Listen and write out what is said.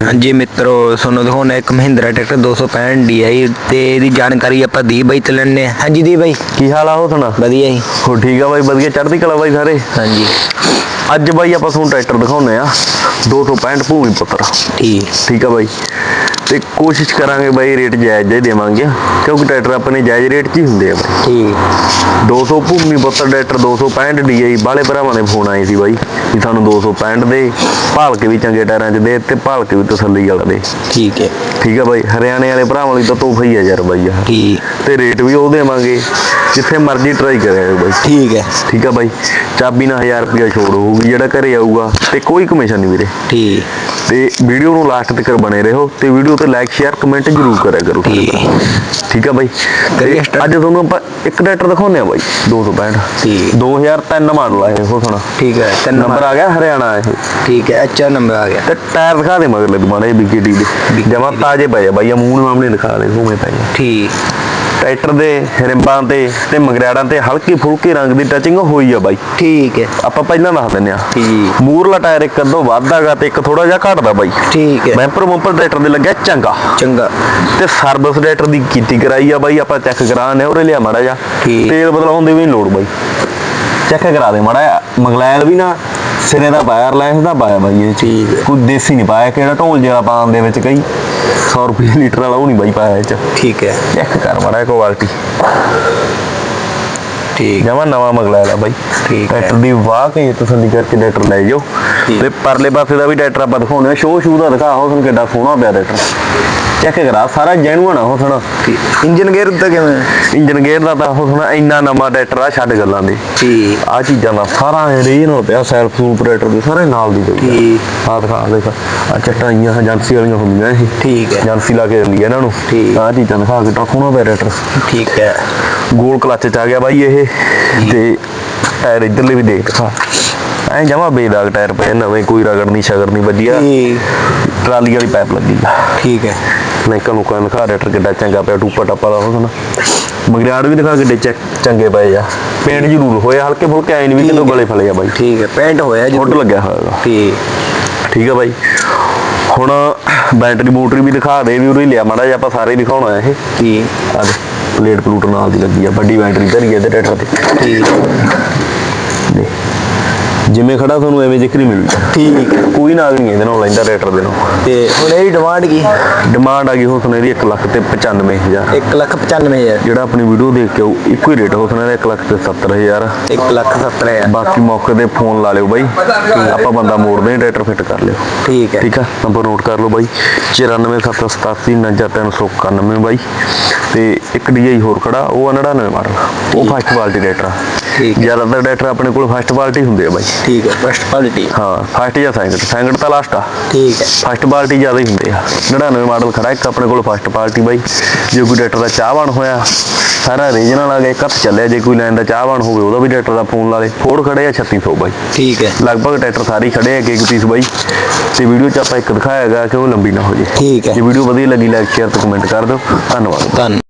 ਹਾਂਜੀ ਮਿੱਤਰੋ ਤੁਹਾਨੂੰ ਦਿਖਾਉਣਾ ਇੱਕ ਮਹਿੰਦਰਾ ਟਰੈਕਟਰ 265 DI ਤੇ ਇਹਦੀ ਜਾਣਕਾਰੀ ਆਪਾਂ ਦੀ ਬਾਈ ਤੇ ਲੈਣੇ ਹਾਂਜੀ ਦੀ ਬਾਈ। ਕੀ ਹਾਲ ਆ ਹੋ ਸੁਣਾ? ਵਧੀਆ ਜੀ। ਹੋ ਠੀਕ ਆ ਬਾਈ ਵਧੀਆ। ਚੜ੍ਹਦੀ ਕਲਾ ਬਾਈ ਸਾਰੇ? ਹਾਂਜੀ। ਅੱਜ ਬਾਈ ਆਪਾਂ ਤੁਹਾਨੂੰ ਟਰੈਕਟਰ ਦਿਖਾਉਨੇ ਆ 265 ਭੂਮੀ ਪੁੱਤਰ। ਠੀਕ। ਠੀਕ ਆ ਬਾਈ। ਤੇ ਕੋਸ਼ਿਸ਼ ਕਰਾਂਗੇ ਬਾਈ ਰੇਟ ਜਾਇਜ਼ ਹੀ ਦੇਵਾਂਗੇ ਕਿਉਂਕਿ ਟਰੈਕਟਰ ਆਪਣੇ ਜਾਇਜ਼ ਰੇਟ 'ਚ ਹੀ ਹੁੰਦੇ ਆ। ਬਾਈ ਠੀਕ 200 ਭੂਮੀ ਪੁੱਤਰ ਟਰੈਕਟਰ 265 DI ਬਾਲੇ ਭਰਾਵਾਂ ਦੇ ਫੋਨ ਆਏ ਸੀ ਬਾਈ ਵੀ ਸਾਨੂੰ 265 ਦੇ ਭਾਲ ਕੇ ਵੀ ਚੰਗੇ ਟਾਇਰਾਂ 'ਚ ਦੇ ਤੇ ਭਾਲ ਕੇ ਵੀ ਤਸੱਲੀ ਵਾਲਾ ਦੇ। ਠੀਕ ਹੈ। ਠੀਕ ਆ ਬਾਈ ਹਰਿਆਣੇ ਵਾਲੇ ਭਰਾਵਾਂ ਲਈ ਤਾਂ ਤੋਹਫਾ ਹੀ ਆ ਯਾਰ ਬਾਈ ਆਹ ਠੀਕ। ਤੇ ਰੇਟ ਵੀ ਉਹ ਦੇਵਾਂਗੇ ਜਿੱਥੇ ਮਰਜ਼ੀ ਟਰਾਈ ਕਰਿਆ ਬਾਈ। ਠੀਕ ਹੈ। ਠੀਕ ਆ ਬਾਈ ਚਾਬੀ ਨਾਲ 1000 ਰੁਪਿਆ ਛੋੜ ਹੋਊਗੀ ਜਿਹੜਾ ਘਰੇ ਆਊਗਾ ਤੇ ਕੋਈ ਕਮਿਸ਼ਨ ਨਹੀਂ ਵੀਰੇ। ਠੀਕ। ਤੇ ਵੀਡੀਓ ਨੂੰ ਲਾਸਟ ਤੱਕ ਬਣੇ ਰਹੋ ਤੇ ਵੀਡੀਓ ਤੇ ਲਾਈਕ ਸ਼ੇਅਰ ਕਮੈਂਟ ਜ਼ਰੂਰ ਕਰਿਆ ਕਰੋ ਠੀਕ। ਠੀਕ ਆ ਬਾਈ? ਕਰੀਏ? ਅੱਜ ਤੁਹਾਨੂੰ ਆਪਾਂ ਇੱਕ ਟਰੈਕਟਰ ਦਿਖਾਉਂਦੇ ਆ ਬਾਈ 265 ਠੀਕ। 2003 ਮਾਡਲ ਆ ਇਹ ਉਹ ਸੁਣਾ। ਠੀਕ ਹੈ ਤਿੰਨ ਨੰਬਰ ਆ ਗਿਆ ਹਰਿਆਣਾ ਇਹ। ਠੀਕ ਹੈ ਅੱਛਾ ਨੰਬਰ ਆ ਗਿਆ। ਤੇ ਟਾਇਰ ਦਿਖਾ ਦੇ ਮਗਰਲੇ ਦੁਬਾਰਾ ਇਹ ਬੀਕੇਟੀ ਦੇ। ਜਮਾ ਤਾਜੇ ਪਏ ਆ ਬਾਈ ਆ ਮੂੰਹ ਨੂੰ ਸਾਹਮਣੇ ਦਿਖਾ ਦੇ ਘੁੰਮੇ ਪਏ ਠੀਕ। ਟਰੈਕਟਰ ਦੇ ਰਿੰਬਾਂ ਤੇ ਤੇ ਮਗਰਿਆੜਾਂ ਤੇ ਹਲਕੀ ਫੁਲਕੀ ਰੰਗ ਦੀ ਟੱਚਿੰਗ ਹੋਈ ਆ ਬਾਈ। ਠੀਕ ਹੈ। ਆਪਾਂ ਪਹਿਲਾਂ ਦੱਸ ਦਿੰਨੇ ਆ ਠੀਕ। ਮੂਰਲਾ ਟਾਇਰ ਇੱਕ ਅੱਧੋ ਵੱਧਦਾਗਾ ਤੇ ਇੱਕ ਥੋੜਾ ਜਿਹਾ ਘਟਦਾ ਬਾਈ। ਠੀਕ ਹੈ। ਬੈਂਪਰ ਬੰਪਰ ਟਰੈਕਟਰ ਦੇ ਲੱਗਿਆ ਚੰਗਾ। ਚੰਗਾ। ਤੇ ਸਰਵਿਸ ਟਰੈਕਟਰ ਦੀ ਕੀਤੀ ਕਰਾਈ ਆ ਬਾਈ ਆਪਾਂ ਚੈੱਕ ਕਰਾਣੇ ਉਹਰੇ ਲਿਆ ਮਾੜਾ ਜਾ। ਤੇਲ ਬਦਲਾਉਣ ਦੀ ਵੀ ਲੋੜ ਬਾਈ। ਚੈੱਕ ਕਰਾ ਦੇ ਮਾੜਾ ਜਿਹਾ। ਮਗਲੈਲ ਵੀ ਨਾ ਸਿਰੇ ਦਾ ਪਾਇਆ ਰਿਲਾਇੰਸ ਦਾ ਪਾਇਆ ਬਾਈ ਇਹ 'ਚ। ਠੀਕ ਹੈ। ਕੋਈ ਦੇਸੀ ਨਹੀਂ ਪਾਇਆ ਕਿਹੜਾ ਢੋਲ ਜਿਹੜਾ ਪਾਉਣ ਦੇ ਵਿੱਚ ਕਈ। 100 ਰੁਪਏ ਲੀਟਰ ਵਾਲਾ ਉਹ ਨਹੀਂ ਬਾਈ ਪਾਇਆ ਇਹ ਚ। ਠੀਕ ਹੈ। ਚੈੱਕ ਕਰ ਮਾੜਾ ਕੁਆਲਿਟੀ ਠੀਕ। ਜਮਾ ਨਵਾਂ ਮਗਲੈਲ ਆ ਬਾਈ। ਠੀਕ। ਟਰੈਕਟਰ ਦੀ ਵਾਹ ਕੇ ਤਸੱਲੀ ਕਰਕੇ ਟਰੈਕਟਰ ਲੈ ਜਾਓ। ਤੇ ਪਰਲੇ ਪਾਸੇ ਦਾ ਵੀ ਟਰੈਕਟਰ ਆਪਾਂ ਦਿਖਾਉਂਦੇ ਆ ਸ਼ੋਅ ਸ਼ੂ ਦਾ ਦਿਖਾ ਹੋ ਤੁਹਾਨੂੰ ਕਿੱਡਾ ਸੋਹਣਾ ਪਿਆ ਟਰੈਕਟਰ ਚੈੱਕ ਕਰਾ ਸਾਰਾ ਜੈਨੂਅਨ ਆ ਉਹ ਸੁਣਾ ਠੀਕ। ਇੰਜਨ ਗੇਅਰ ਦਾ ਕਿਵੇਂ? ਇੰਜਨ ਗੇਅਰ ਦਾ ਤਾਂ ਉਹ ਸੁਣਾ ਇੰਨਾ ਨਵਾਂ ਟਰੈਕਟਰ ਆ ਛੱਡ ਗੱਲਾਂ ਦੇ। ਠੀਕ। ਆ ਚੀਜ਼ਾਂ ਦਾ ਸਾਰਾ ਰੀਜਨ ਹੋ ਪਿਆ ਸੈਲਫ ਸੂਪਰੇਟਰ ਦੇ ਸਾਰੇ ਨਾਲ ਦੀ ਪਈ ਠੀਕ। ਆ ਦਿਖਾ ਦੇਖ। ਆ ਚਟਾਈਆਂ ਏਜੰਸੀ ਵਾਲੀਆਂ ਹੁੰਦੀਆਂ ਇਹ। ਠੀਕ ਹੈ। ਏਜੰਸੀ ਲਾ ਕੇ ਦਿੰਦੀ ਇਹਨਾਂ ਨੂੰ। ਠੀਕ। ਆ ਚੀਜ਼ਾਂ ਦਿਖਾ ਕੇ ਟਰਖੋਣਾ ਪਿਆ ਟਰੈਕਟਰ ਠੀਕ ਹੈ। ਗੋਲ ਕਲੱਚ ਚ ਆ ਗਿਆ ਬਾਈ ਇਹ ਤੇ ਟਾਇਰ ਇਧਰਲੇ ਵੀ ਦੇਖ ਦਿਖਾ ਐ ਜਮਾ ਬੇਦਾਗ ਟਾਇਰ ਪਏ ਨਵੇਂ ਕੋਈ ਰਗੜ ਨਹੀਂ ਸ਼ਗੜ ਨਹੀਂ ਵੱਜਿਆ ਟਰਾਲੀ ਵਾਲੀ ਪਾਈਪ ਲੱਗੀ ਆ। ਠੀਕ ਹੈ। ਲਾਈਕਾਂ ਨੂੰ ਕਾਂ ਦਿਖਾ ਟਰੈਕਟਰ ਕਿੱਡਾ ਚੰਗਾ ਪਿਆ ਟੂਪਾ ਟੱਪਾ ਦਾ ਉਹਦਾ ਮਗਰਿਆੜ ਵੀ ਦਿਖਾ ਕਿੱਡੇ ਚੰਗੇ ਪਏ ਆ। ਪੇਂਟ ਜ਼ਰੂਰ ਹੋਇਆ ਹਲਕੇ ਫੁਲਕੇ ਐ ਨਹੀਂ ਵੀ ਕਿਦੋਂ ਗਲੇ ਫਲੇ ਆ ਬਾਈ। ਠੀਕ ਹੈ ਪੈਂਟ ਹੋਇਆ ਜੀ ਫੁੱਟ ਲੱਗਿਆ ਹੋਇਆ ਠੀਕ। ਠੀਕ ਆ ਬਾਈ। ਹੁਣ ਬੈਟਰੀ ਬੂਟਰੀ ਵੀ ਦਿਖਾ ਦੇ ਵੀ ਉਰੇ ਹੀ ਲਿਆ ਮਾੜਾ ਜਿਹਾ ਆਪਾਂ ਸਾਰੇ ਹੀ ਦਿਖਾਉਣਾ ਇਹ। ਠੀਕ। ਆ ਦੇ। ਪਲੇਟ ਪਲੂਟ ਨਾਲ ਦੀ ਲੱਗੀ ਆ ਵੱਡੀ ਬੈਟਰੀ ਧਰੀ ਆ ਇਹਦੇ ਟਰੈਕਟਰ ਤੇ ਠੀਕ। ਦੇ ਜਿਵੇਂ ਖੜਾ ਤੁਹਾਨੂੰ ਐਵੇਂ ਜ਼ਿਕਰ ਹੀ ਮਿਲੂ ਠੀਕ। ਕੋਈ ਨਾਗ ਨਹੀਂ ਇਹਦੇ ਨਾਲ ਲੈਂਦਾ ਰੇਟਰ ਦੇ ਨਾਲ। ਤੇ ਹੁਣ ਇਹਦੀ ਡਿਮਾਂਡ ਕੀ? ਡਿਮਾਂਡ ਆ ਗਈ ਹੁਣ ਇਹਦੀ 1 ਲੱਖ ਤੇ 95000 1 ਲੱਖ 95000 ਜਿਹੜਾ ਆਪਣੀ ਵੀਡੀਓ ਦੇਖ ਕੇ ਆਊ, ਇੱਕੋ ਹੀ ਰੇਟ ਹੋ ਸਕਦਾ 1 ਲੱਖ ਤੇ 70000 1 ਲੱਖ 70000 ਬਾਕੀ ਮੌਕੇ ਤੇ ਫੋਨ ਲਾ ਲਿਓ ਬਾਈ ਆਪਾਂ ਬੰਦਾ ਮੋੜਦੇ ਹਾਂ ਟਰੈਕਟਰ ਫਿੱਟ ਕਰ ਲਿਓ। ਠੀਕ ਹੈ। ਠੀਕ ਆ? ਨੰਬਰ ਨੋਟ ਕਰ ਲਓ ਬਾਈ 9478894391 ਬਾਈ। ਤੇ ਇੱਕ ਡੀਆਈ ਹੋਰ ਖੜਾ ਉਹ ਆ 99 ਮਾਡਲ। ਉਹ ਫਸਟ ਕੁਆਲਿਟੀ ਟਰੈਕਟਰ ਆ। ਜ਼ਿਆਦਾਤਰ ਟਰੈਕਟਰ ਆਪਣੇ ਕੋਲ ਫਸਟ ਕੁਆਲਿਟੀ ਹੁੰਦੇ ਆ ਬਾਈ। ਠੀਕ ਹੈ ਫਸਟ ਕੁਆਲਿਟੀ ਹਾਂ ਫਸਟ ਜਾਂ ਸੈਕਿੰਡ ਸੈਕਿੰਡ ਤਾਂ ਲਾਸਟ ਆ। ਠੀਕ ਹੈ। ਫਸਟ ਪਾਰਟੀ ਜ਼ਿਆਦਾ ਹੀ ਹੁੰਦੇ ਆ। 99 ਮਾਡਲ ਖੜਾ ਇੱਕ ਆਪਣੇ ਕੋਲ ਫਸਟ ਪਾਰਟੀ ਬਾਈ। ਜੇ ਕੋਈ ਡਾਕਟਰ ਦਾ ਚਾਹਵਾਨ ਹੋਇਆ ਸਾਰਾ ਰੀਜਨਲ ਆ ਗਿਆ ਇੱਕ ਹੱਥ ਚੱਲਿਆ ਜੇ ਕੋਈ ਲੈਣ ਦਾ ਚਾਹਵਾਨ ਹੋਵੇ ਉਹਦਾ ਵੀ ਡਾਕਟਰ ਦਾ ਫੋਨ ਲਾ ਲੇ। ਫੋੜ ਖੜੇ ਆ 3600 ਬਾਈ। ਠੀਕ ਹੈ। ਲਗਭਗ ਟਰੈਕਟਰ ਸਾਰੇ ਖੜੇ ਆ ਇੱਕ ਪੀਸ ਬਾਈ। ਤੇ ਵੀਡੀਓ ਚ ਆਪਾਂ ਇੱਕ ਦਿਖਾਇਆਗਾ ਕਿ ਉਹ ਲੰਬੀ ਨਾ ਹੋ ਜੇ। ਠੀਕ ਹੈ। ਜੇ ਵੀਡੀਓ ਵਧੀਆ ਲੱਗੀ ਲਾਈਕ ਸ਼ੇਅਰ ਤੇ ਕਮੈਂਟ ਕਰ ਦਿਓ। ਧੰਨਵਾਦ। ਧੰਨ